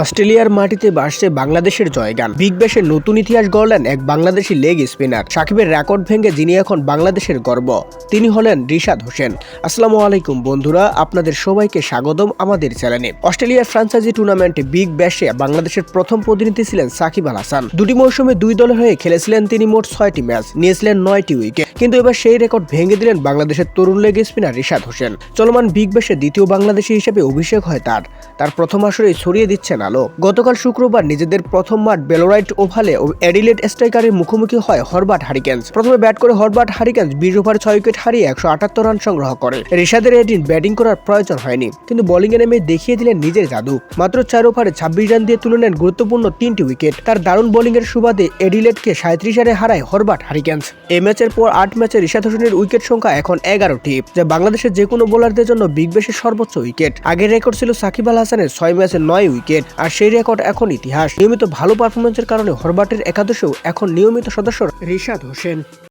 অস্ট্রেলিয়ার মাটিতে বাসছে বাংলাদেশের জয়গান। বিগ ব্যাশের নতুন ইতিহাস গড়লেন এক বাংলাদেশি লেগ স্পিনার। সাকিবের রেকর্ড ভেঙে যিনি এখন বাংলাদেশের গর্ব, তিনি হলেন রিশাদ হোসেন। আসসালামু আলাইকুম বন্ধুরা, আপনাদের সবাইকে স্বাগতম আমাদের চ্যানেলে। অস্ট্রেলিয়ার ফ্রাঞ্চাইজি টুর্নামেন্টে বিগ ব্যাশে বাংলাদেশের প্রথম প্রতিনিধি ছিলেন সাকিব আল হাসান। দুটি মৌসুমে দুই দলের হয়ে খেলেছিলেন তিনি মোট ছয়টি ম্যাচ, নিয়েছিলেন নয়টি উইকেট। কিন্তু এবার সেই রেকর্ড ভেঙে দিলেন বাংলাদেশের তরুণ লেগ স্পিনার রিশাদ হোসেন। চলমান বিগ ব্যাশে দ্বিতীয় বাংলাদেশি হিসেবে অভিষেক হয় তার। তার প্রথম আসরেই ছড়িয়ে দিচ্ছেন আলো। গতকাল শুক্রবার নিজেদের প্রথম মাঠ বেলোরাইট ওভালে অ্যাডিলেট স্ট্রাইকারের মুখোমুখি হয় হরবার্ট হারিকেন্স। প্রথমে ব্যাট করে হরবার্ট হারিকেন্স বিশ ওভার, ছয় উইকেট হারিয়ে একশো আটাত্তর রান সংগ্রহ করে। রিশাদের এদিন ব্যাটিং করার প্রয়োজন হয়নি, কিন্তু বোলিংয়ে নেমে দেখিয়ে দিলেন নিজের জাদু। মাত্র চার ওভারে ছাব্বিশ রান দিয়ে তুলে নেন গুরুত্বপূর্ণ তিনটি উইকেট। তার দারুণ বোলিংয়ের সুবাদে এডিলেটকে সাঁত্রিশ রানে হারায় হরবার্ট হারিকেন্স। এই ম্যাচের পর আট ম্যাচে ঋষাদ হোসেনের উইকেট সংখ্যা এখন এগারোটি, যা বাংলাদেশের যে কোনো বোলারদের জন্য বিগ বেশের সর্বোচ্চ উইকেট। আগের রেকর্ড ছিল সাকিব আল হাসানের ছয় ম্যাচে নয় উইকেট, আর সেই রেকর্ড এখন ইতিহাস। নিয়মিত ভালো পারফরমেন্সের কারণে হরবাটের একাদশেও এখন নিয়মিত সদস্য ঋষাদ হোসেন।